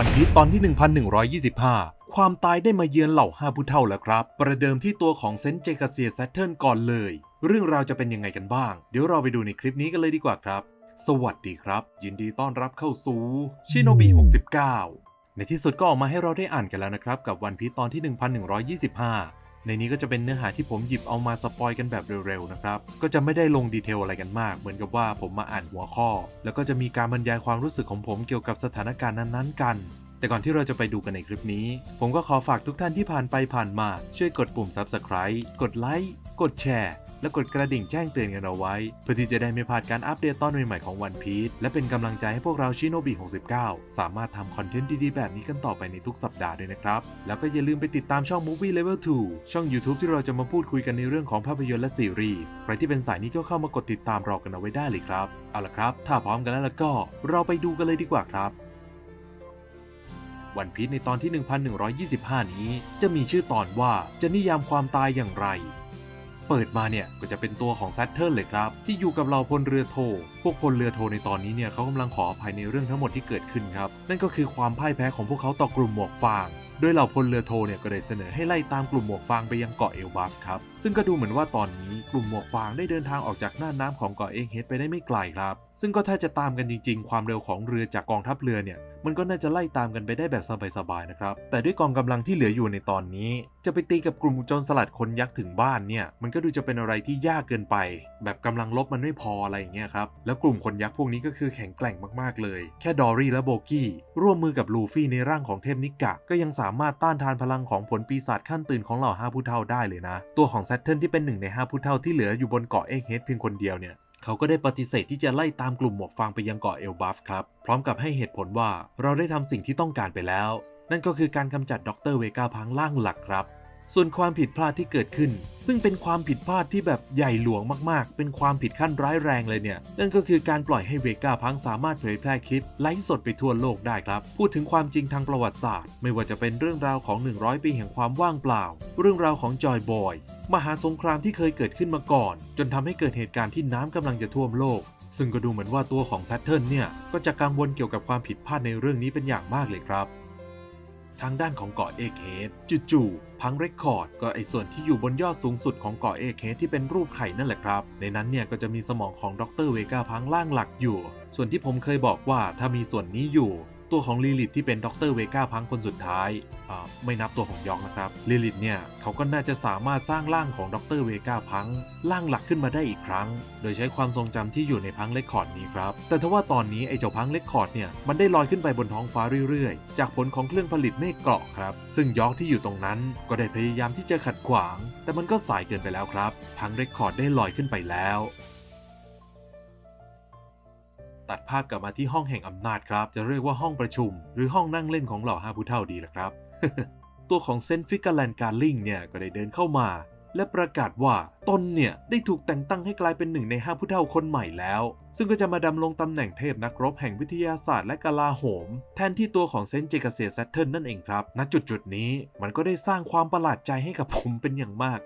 วันพีชตอนที่ 1125 ความตายได้มาเยือนเหล่าห้าผู้เท่าแล้วครับ ประเดิมที่ตัวของเซนเจกาเซียแซตเทิลก่อนเลย เรื่องราวจะเป็นยังไงกันบ้าง เดี๋ยวเราไปดูในคลิปนี้กันเลยดีกว่าครับ สวัสดีครับ ยินดีต้อนรับเข้าสู่ชิโนบิ69 ในที่สุดก็ออกมาให้เราได้อ่านกันแล้วนะครับ กับวันพีตอนที่ 1125 ในนี้ก็จะเป็นเนื้อหาที่ผมหยิบเอามาสปอยกันแบบเร็วๆนะครับ ก็จะไม่ได้ลงดีเทลอะไรกันมาก เหมือนกับว่าผมมาอ่านหัวข้อ แล้วก็จะมีการบรรยายความรู้สึกของผมเกี่ยวกับสถานการณ์นั้นๆ กันแต่ก่อนที่เราจะไปดูกันในคลิปนี้ ผมก็ขอฝากทุกท่านที่ผ่านไปผ่านมา ช่วยกดปุ่ม Subscribe กดไลค์ กดแชร์ และกดกระดิ่งแจ้งเตือนกันเอาไว้ เพื่อที่จะได้ไม่พลาดการอัปเดตตอนใหม่ๆของวันพีชและเป็นกำลังใจให้พวกเราชิโนบิ69 สามารถทำคอนเทนต์ดีๆ แบบนี้กันต่อไปในทุกสัปดาห์ด้วยนะครับ แล้วก็อย่าลืมไปติดตามช่อง Movie Level 2 ช่อง YouTube ที่เราจะมาพูดคุยกันในเรื่องของภาพยนตร์และซีรีส์ใครที่เป็นสายนี้ก็เข้ามากดติดตามรอกันเอาไว้ได้เลยครับ เอาละครับ ถ้าพร้อมกันแล้วล้วก็ เราไปดูกันเลยดีกว่าครับวันพีชในตอนที่ 1125 นี้ จะมีชื่อตอนว่าจะนิยามความตายอย่างไร เปิดมาเนี่ยก็จะเป็นตัวของแซตเทิร์เลยครับ ที่อยู่กับเราพลเรือโท พวกพลเรือโทในตอนนี้เนี่ยเขากำลังขออภัยในเรื่องทั้งหมดที่เกิดขึ้นครับ นั่นก็คือความพ่ายแพ้ของพวกเขาต่อกลุ่มหมวกฟางโดยเหล่าพลเรือโทเนี่ยก็ได้เสนอให้ไล่ตามกลุ่มหมวกฟางไปยังเกาะเอลบัฟครับ ซึ่งก็ดูเหมือนว่าตอนนี้กลุ่มหมวกฟางได้เดินทางออกจากหน้าน้ำของเกาะเองเฮดไปได้ไม่ไกลครับ ซึ่งก็ถ้าจะตามกันจริง ๆ ความเร็วของเรือจากกองทัพเรือเนี่ยมันก็น่าจะไล่ตามกันไปได้แบบสบายๆนะครับ แต่ด้วยกองกำลังที่เหลืออยู่ในตอนนี้ จะไปตีกับกลุ่มโจรสลัดคนยักษ์ถึงบ้านเนี่ย มันก็ดูจะเป็นอะไรที่ยากเกินไป แบบกำลังลบมันไม่พออะไรอย่างเงี้ยครับ แล้วกลุ่มคนยักษ์พวกนี้ก็คือแข็งแกร่งมากๆเลย แค่ดอรี่และโบกี้ร่วมมือกับลูฟี่ในร่างของเทพนิกะ ก็ยังสามารถต้านทานพลังของผลปีศาจขั้นตื่นของเหล่าห้าผู้เท่าได้เลยนะ ตัวของแซตเทิลที่เป็นหนึ่งในห้าผู้เท่าที่เหลืออยู่บนเกาะเอ็กเฮดเพียงคนเดียวเนี่ย เขาก็ได้ปฏิเสธที่จะไล่ตามกลุ่มหมวกฟางไปยังเกาะเอลบัฟครับ พร้อมกับให้เหตุผลว่าเราได้ทำสิ่งที่ต้องการไปแล้ว นั่นก็คือการกำจัดดรเวกาพังล่างหลักครับ ส่วนความผิดพลาดที่เกิดขึ้น ซึ่งเป็นความผิดพลาดที่แบบใหญ่หลวงมากๆ เป็นความผิดขั้นร้ายแรงเลยเนี่ย นั่นก็คือการปล่อยให้เวก้าพังสามารถเผยแพร่คลิปไลฟ์สดไปทั่วโลกได้ครับ พูดถึงความจริงทางประวัติศาสตร์ ไม่ว่าจะเป็นเรื่องราวของ 100 ปีแห่งความว่างเปล่า เรื่องราวของจอยบอย มหาสงครามที่เคยเกิดขึ้นมาก่อน จนทำให้เกิดเหตุการณ์ที่น้ำกำลังจะท่วมโลกซึ่งก็ดูเหมือนว่าตัวของแซตเทิลเนี่ย ก็จะกังวลเกี่ยวกับความผิดพลาดในเรื่องนี้เป็นอย่างมากเลยครับ ทางด้านของเกาะเอเคสจู่ๆพังเรคคอร์ดก็ไอส่วนที่อยู่บนยอดสูงสุดของเกาะเอเคสที่เป็นรูปไข่นั่นแหละครับ ในนั้นเนี่ยก็จะมีสมองของดรเวกาพังล่างหลักอยู่ ส่วนที่ผมเคยบอกว่าถ้ามีส่วนนี้อยู่ ตัวของลิลิตที่เป็นด็อกเตอร์เวก้าพังคนสุดท้ายไม่นับตัวของยองนะครับลิลิตเนี่ยเขาก็น่าจะสามารถสร้างร่างของด็อกเตอร์เวก้าพังร่างหลักขึ้นมาได้อีกครั้ง โดยใช้ความทรงจำที่อยู่ในพังเลคคอร์ดนี้ครับ แต่ทว่าตอนนี้ไอ้เจ้าพังเลคคอร์ดเนี่ยมันได้ลอยขึ้นไปบนท้องฟ้าเรื่อยๆ จากผลของเครื่องผลิตเมฆเกราะครับ ซึ่งยอกที่อยู่ตรงนั้นก็ได้พยายามที่จะขัดขวาง แต่มันก็สายเกินไปแล้วครับพังเรคคอร์ดได้ลอยขึ้นไปแล้ว ตัดภาพกลับมาที่ห้องแห่งอำนาจครับ จะเรียกว่าห้องประชุม หรือห้องนั่งเล่นของเหล่าห้าผู้เท่าดีละครับ ตัวของเซนฟิกาแลนการลิงเนี่ยก็ได้เดินเข้ามา และประกาศว่าตนเนี่ยได้ถูกแต่งตั้งให้กลายเป็นหนึ่งในห้าผู้เท่าคนใหม่แล้ว ซึ่งก็จะมาดำรงตำแหน่งเทพนักรบแห่งวิทยาศาสตร์และกลาโหม แทนที่ตัวของเซนเจกเซียแซตเทิลนั่นเองครับ ณจุดจุดนี้มันก็ได้สร้างความประหลาดใจให้กับผมเป็นอย่างมาก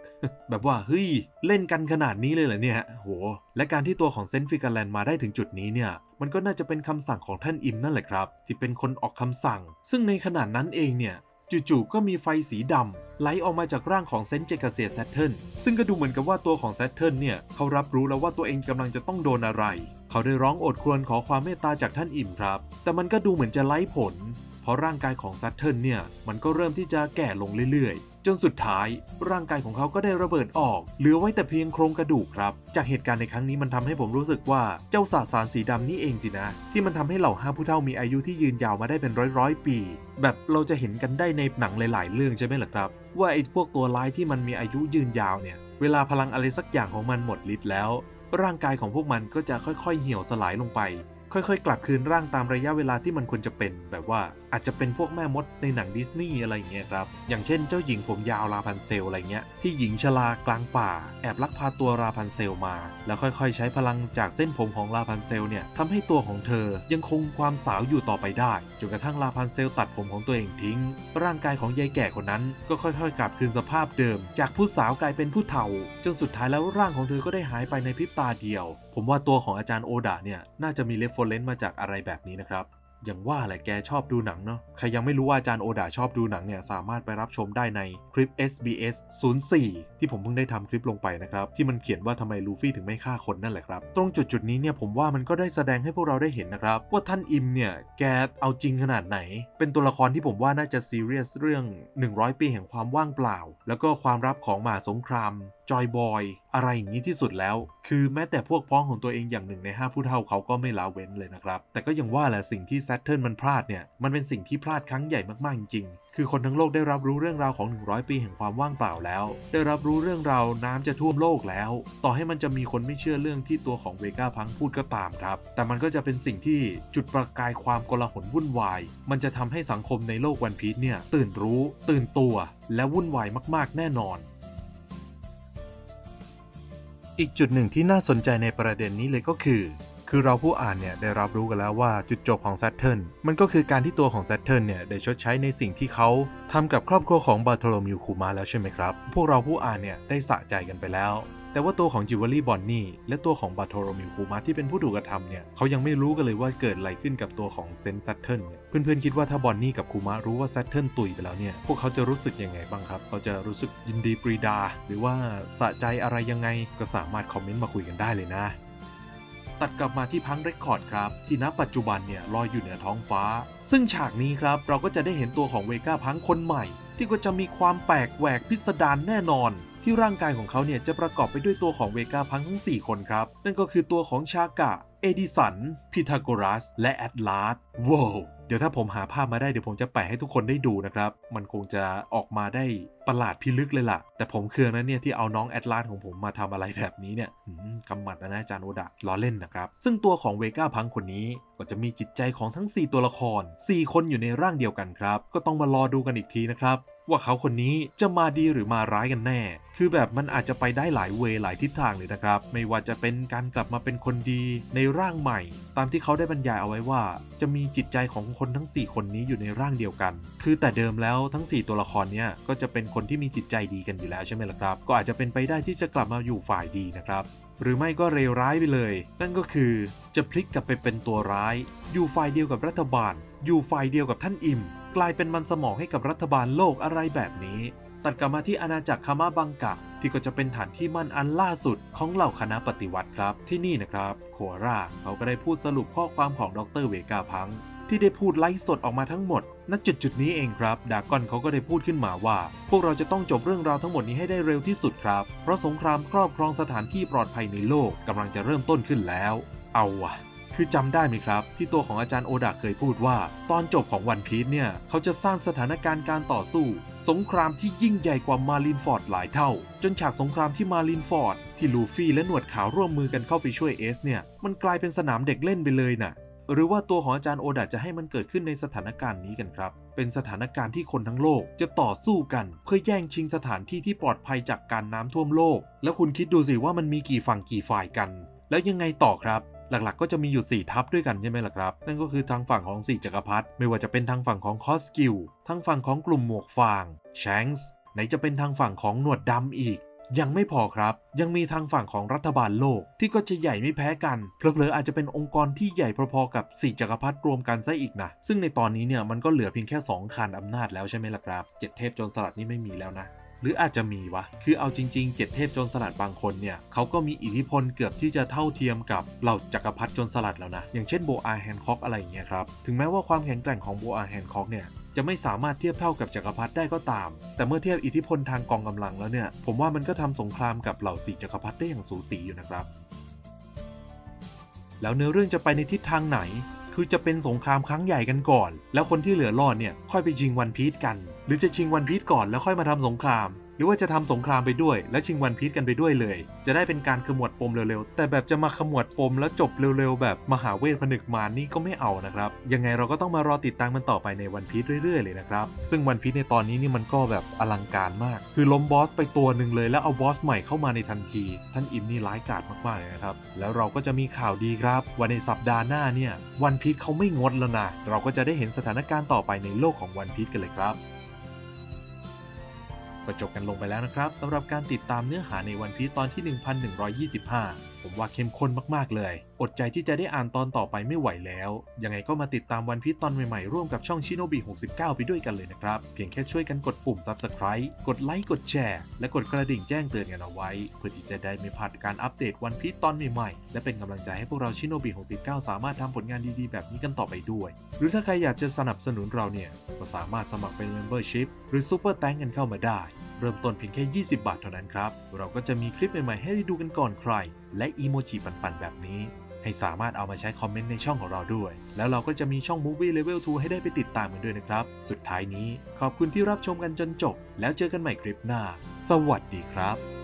แบบว่าเฮ้ยเล่นกันขนาดนี้เลยเหรอเนี่ย โห และการที่ตัวของเซนฟิกาแลนมาได้ถึงจุดนี้เนี่ยมันก็น่าจะเป็นคำสั่งของท่านอิมนั่นแหละครับ ที่เป็นคนออกคำสั่ง ซึ่งในขณะนั้นเองเนี่ย จู่ๆก็มีไฟสีดำไหลออกมาจากร่างของเซนเจกาเซียแซตเทิลซึ่งก็ดูเหมือนกับว่าตัวของแซตเทิลเนี่ย เขารับรู้แล้วว่าตัวเองกำลังจะต้องโดนอะไร เขาได้ร้องโอดครวญขอความเมตตาจากท่านอิ่มครับ แต่มันก็ดูเหมือนจะไร้ผล เพราะร่างกายของแซตเทิลเนี่ย มันก็เริ่มที่จะแก่ลงเรื่อยๆ จนสุดท้าย ร่างกายของเขาก็ได้ระเบิดออก เหลือไว้แต่เพียงโครงกระดูกครับ จากเหตุการณ์ในครั้งนี้มันทำให้ผมรู้สึกว่าเจ้าสาสารสีดำนี่เองสินะ ที่มันทำให้เหล่าห้าผู้เท่ามีอายุที่ยืนยาวมาได้เป็นร้อยร้อยปี แบบเราจะเห็นกันได้ในหนังหลาย ๆ เรื่องใช่ไหมล่ะครับ ว่าไอ้พวกตัวร้ายที่มันมีอายุยืนยาวเนี่ย เวลาพลังอะไรสักอย่างของมันหมดฤทธิ์แล้ว ร่างกายของพวกมันก็จะค่อย ๆ เหี่ยวสลายลงไป ค่อยๆ กลับคืนร่างตามระยะเวลาที่มันควรจะเป็น แบบว่าอาจจะเป็นพวกแม่มดในหนังดิสนีย์อะไรอย่างเงี้ยครับ อย่างเช่นเจ้าหญิงผมยาวราพันเซลอะไรเงี้ย ที่หญิงชรากลางป่า แอบลักพาตัวราพันเซลมา แล้วค่อยๆ ใช้พลังจากเส้นผมของราพันเซลเนี่ยทำให้ตัวของเธอยังคงความสาวอยู่ต่อไปได้ จนกระทั่งราพันเซลตัดผมของตัวเองทิ้ง ร่างกายของยายแก่คนนั้น ก็ค่อยๆ กลับคืนสภาพเดิม จากผู้สาวกลายเป็นผู้เฒ่า จนสุดท้ายแล้วร่างของเธอก็ได้หายไปในพริบตาเดียวผมว่าตัวของอาจารย์โอดะเนี่ยน่าจะมีเรฟเฟอเรนซ์มาจากอะไรแบบนี้นะครับ อย่างว่าแหละแกชอบดูหนังเนาะ ใครยังไม่รู้ว่าอาจารย์โอดาชอบดูหนังเนี่ยสามารถไปรับชมได้ในคลิป SBS 04 ที่ผมเพิ่งได้ทำคลิปลงไปนะครับ ที่มันเขียนว่าทำไมลูฟี่ถึงไม่ฆ่าคนนั่นแหละครับ ตรงจุดจุดนี้เนี่ยผมว่ามันก็ได้แสดงให้พวกเราได้เห็นนะครับ ว่าท่านอิมเนี่ยแกเอาจริงขนาดไหน เป็นตัวละครที่ผมว่าน่าจะซีเรียสเรื่อง 100 ปีแห่งความว่างเปล่า แล้วก็ความรับของมหาสงคราม จอยบอยอะไรอย่างนี้ที่สุดแล้ว คือแม้แต่พวกพ้องของตัวเองอย่างหนึ่งใน 5 ผู้เฒ่าเขาก็ไม่ละเว้นเลยนะครับ แต่ก็ยังว่าแหละสิ่งที่แซตเทิลมันพลาดเนี่ย มันเป็นสิ่งที่พลาดครั้งใหญ่มาก ๆ จริง คือคนทั้งโลกได้รับรู้เรื่องราวของ 100 ปีแห่งความว่างเปล่าแล้ว ได้รับรู้เรื่องราวน้ำจะท่วมโลกแล้ว ต่อให้มันจะมีคนไม่เชื่อเรื่องที่ตัวของเวก้าพังพูดก็ตามครับ แต่มันก็จะเป็นสิ่งที่จุดประกายความกลาหลวุ่นวาย มันจะทำให้สังคมในโลกวันพีชเนี่ยตื่นรู้ ตื่นตัว และวุ่นวายมาก ๆ แน่นอน อีกจุดหนึ่งที่น่าสนใจในประเด็นนี้เลยก็คือ คือเราผู้อ่านเนี่ยได้รับรู้กันแล้วว่าจุดจบของ Saturn มันก็คือการที่ตัวของ Saturn เนี่ยได้ชดใช้ในสิ่งที่เขาทำกับครอบครัวของบาโทโลมิวคูมาแล้วใช่ไหมครับ พวกเราผู้อ่านเนี่ยได้สะใจกันไปแล้ว แต่ว่าตัวของจิวเวลรี่บอนนี่และตัวของบาโทโรมิวคูมาที่เป็นผู้ถูกกระทำเนี่ยเขายังไม่รู้กันเลยว่าเกิดอะไรขึ้นกับตัวของเซนซัตเทิลเนี่ยเพื่อนๆคิดว่าถ้าบอนนี่กับคูมารู้ว่าซัตเทิลตุยไปแล้วเนี่ยพวกเขาจะรู้สึกยังไงบ้างครับเขาจะรู้สึกยินดีปรีดา หรือว่าสะใจอะไรยังไงก็สามารถคอมเมนต์มาคุยกันได้เลยนะตัดกลับมาที่พังเรคคอร์ดครับ ที่ณปัจจุบันเนี่ยลอยอยู่เหนือท้องฟ้า ซึ่งฉากนี้ครับ เราก็จะได้เห็นตัวของเวก้าพังคนใหม่ ที่ก็จะมีความแปลกแหวกพิสดารแน่นอน ที่ร่างกายของเขาเนี่ยจะประกอบไปด้วยตัวของเวก้าพังทั้ง 4 คนครับ นั่นก็คือตัวของชากะ เอดิสันพิทาโกรัส และแอดลาสว้าวเดี๋ยวถ้าผมหาภาพมาได้เดี๋ยวผมจะแปะให้ทุกคนได้ดูนะครับ มันคงจะออกมาได้ประหลาดพิลึกเลยล่ะ แต่ผมเคืองนะเนี่ยที่เอาน้องแอดลาสของผมมาทำอะไรแบบนี้เนี่ยหืมกำหมัดนะนะจารย์โอดะล้อเล่นนะครับ ซึ่งตัวของเวก้าพังคนนี้ก็จะมีจิตใจของทั้ง 4 ตัวละคร 4 คนอยู่ในร่างเดียวกันครับ ก็ต้องมารอดูกันอีกทีนะครับ ว่าเขาคนนี้จะมาดีหรือมาร้ายกันแน่ คือแบบมันอาจจะไปได้หลายเวหลายทิศทางเลยนะครับ ไม่ว่าจะเป็นการกลับมาเป็นคนดีในร่างใหม่ ตามที่เขาได้บรรยายเอาไว้ว่า จะมีจิตใจของคนทั้ง 4 คนนี้อยู่ในร่างเดียวกัน คือแต่เดิมแล้วทั้ง 4 ตัวละครเนี้ยก็จะเป็นคนที่มีจิตใจดีกันอยู่แล้วใช่ไหมล่ะครับ ก็อาจจะเป็นไปได้ที่จะกลับมาอยู่ฝ่ายดีนะครับหรือไม่ก็เลวร้ายไปเลย นั่นก็คือจะพลิกกลับไปเป็นตัวร้าย อยู่ฝ่ายเดียวกับรัฐบาล อยู่ฝ่ายเดียวกับท่านอิม กลายเป็นมันสมองให้กับรัฐบาลโลกอะไรแบบนี้ ตัดกลับมาที่อาณาจักรคามาบังกะ ที่ก็จะเป็นฐานที่มั่นอันล่าสุดของเหล่าคณะปฏิวัติครับ ที่นี่นะครับโคราเขาก็ได้พูดสรุปข้อความของดรเวกาพังที่ได้พูดไลฟ์สดออกมาทั้งหมด ณ จุดจุดนี้เองครับ ดากอนเขาก็ได้พูดขึ้นมาว่า พวกเราจะต้องจบเรื่องราวทั้งหมดนี้ให้ได้เร็วที่สุดครับ เพราะสงครามครอบครองสถานที่ปลอดภัยในโลกกำลังจะเริ่มต้นขึ้นแล้ว เอาวะ คือจำได้ไหมครับ ที่ตัวของอาจารย์โอดะเคยพูดว่า ตอนจบของวันพีซเนี่ย เขาจะสร้างสถานการณ์การต่อสู้ สงครามที่ยิ่งใหญ่กว่ามารินฟอร์ดหลายเท่า จนฉากสงครามที่มารินฟอร์ดที่ลูฟี่และหนวดขาวร่วมมือกันเข้าไปช่วยเอสเนี่ยมันกลายเป็นสนามเด็กเล่นไปเลยน่ะหรือว่าตัวของอาจารย์โอดะจะให้มันเกิดขึ้นในสถานการณ์นี้กันครับ เป็นสถานการณ์ที่คนทั้งโลกจะต่อสู้กัน เพื่อแย่งชิงสถานที่ที่ปลอดภัยจากการน้ำท่วมโลก แล้วคุณคิดดูสิว่ามันมีกี่ฝั่งกี่ฝ่ายกัน แล้วยังไงต่อครับ หลักๆ ก็จะมีอยู่ 4 ทัพด้วยกันใช่ไหมล่ะครับ นั่นก็คือทางฝั่งของ 4จักรพรรดิไม่ว่าจะเป็นทางฝั่งของคอสกิลทางฝั่งของกลุ่มหมวกฟางแชงส์ไหนจะเป็นทางฝั่งของหนวดดำอีก ยังไม่พอครับ ยังมีทางฝั่งของรัฐบาลโลกที่ก็จะใหญ่ไม่แพ้กันเพลอๆอาจจะเป็นองค์กรที่ใหญ่พอๆกับ4จักรพรรดิรวมกันซะอีกนะซึ่งในตอนนี้เนี่ยมันก็เหลือเพียงแค่ 2คานอำนาจแล้วใช่ไหมล่ะครับเจ็ดเทพจรสลัดนี่ไม่มีแล้วนะ หรืออาจจะมีวะ คือเอาจริงๆ เจ็ดเทพโจรสลัดบางคนเนี่ยเขาก็มีอิทธิพลเกือบที่จะเท่าเทียมกับเหล่าจักรพรรดิโจรสลัดแล้วนะ อย่างเช่นโบอาแฮนคอกอะไรอย่างเงี้ยครับ ถึงแม้ว่าความแข็งแกร่งของโบอาแฮนคอกเนี่ยจะไม่สามารถเทียบเท่ากับจักรพรรดิได้ก็ตาม แต่เมื่อเทียบอิทธิพลทางกองกำลังแล้วเนี่ย ผมว่ามันก็ทำสงครามกับเหล่าสี่จักรพรรดิได้อย่างสูสีอยู่นะครับ แล้วเนื้อเรื่องจะไปในทิศทางไหน คือจะเป็นสงครามครั้งใหญ่กันก่อน แล้วคนที่เหลือรอดเนี่ยค่อยไปชิงวันพีชกัน หรือจะชิงวันพีชก่อนแล้วค่อยมาทำสงคราม รือว่าจะทำสงครามไปด้วย และชิงวันพีชกันไปด้วยเลย จะได้เป็นการขมวดปมเร็วๆ แต่แบบจะมาขมวดปมแล้วจบเร็วๆ แบบมหาเวทผนึกมารนี่ก็ไม่เอานะครับ ยังไงเราก็ต้องมารอติดตามมันต่อไปในวันพีชเรื่อยๆ เลยนะครับ ซึ่งวันพีชในตอนนี้นี่มันก็แบบอลังการมาก คือล้มบอสไปตัวหนึ่งเลยแล้วเอาบอสใหม่เข้ามาในทันที ท่านอิมนี่ร้ายกาจมากๆเลยนะครับ แล้วเราก็จะมีข่าวดีครับว่าในสัปดาห์หน้าเนี่ยวันพีชเขาไม่งดแล้วนะ เราก็จะได้เห็นสถานการณ์ต่อไปในโลกของวันพีชกันเลยครับ ก็จบกันลงไปแล้วนะครับสำหรับการติดตามเนื้อหาในวันพีตอนที่ 1125 ผมว่าเข้มข้นมากๆเลย อดใจที่จะได้อ่านตอนต่อไปไม่ไหวแล้ว ยังไงก็มาติดตามวันพีตอนใหม่ๆ ร่วมกับช่องชิโนบิ69 ไปด้วยกันเลยนะครับ เพียงแค่ช่วยกันกดปุ่ม Subscribe กดไลค์ กดแชร์ และกดกระดิ่งแจ้งเตือนกันเอาไว้ เพื่อที่จะได้ไม่พลาดการอัปเดตวันพีตอนใหม่ๆ และเป็นกำลังใจให้พวกเราชิโนบิ69 สามารถทำผลงานดีๆ แบบนี้กันต่อไปด้วย หรือถ้าใครอยากจะสนับสนุนเราเนี่ยก็สามารถสมัครเป็น Membership หรือ Super t a n k กันเข้ามาได้ เริ่มต้นเพียงแค่ 20 บาทเท่านั้นครับ เราก็จะมีคลิปใหม่ๆให้ได้ดูกันก่อนใคร และอีโมจิปันๆแบบนี้ ให้สามารถเอามาใช้คอมเมนต์ในช่องของเราด้วย แล้วเราก็จะมีช่อง Movie Level 2 ให้ได้ไปติดตามกันด้วยนะครับ สุดท้ายนี้ขอบคุณที่รับชมกันจนจบ แล้วเจอกันใหม่คลิปหน้า สวัสดีครับ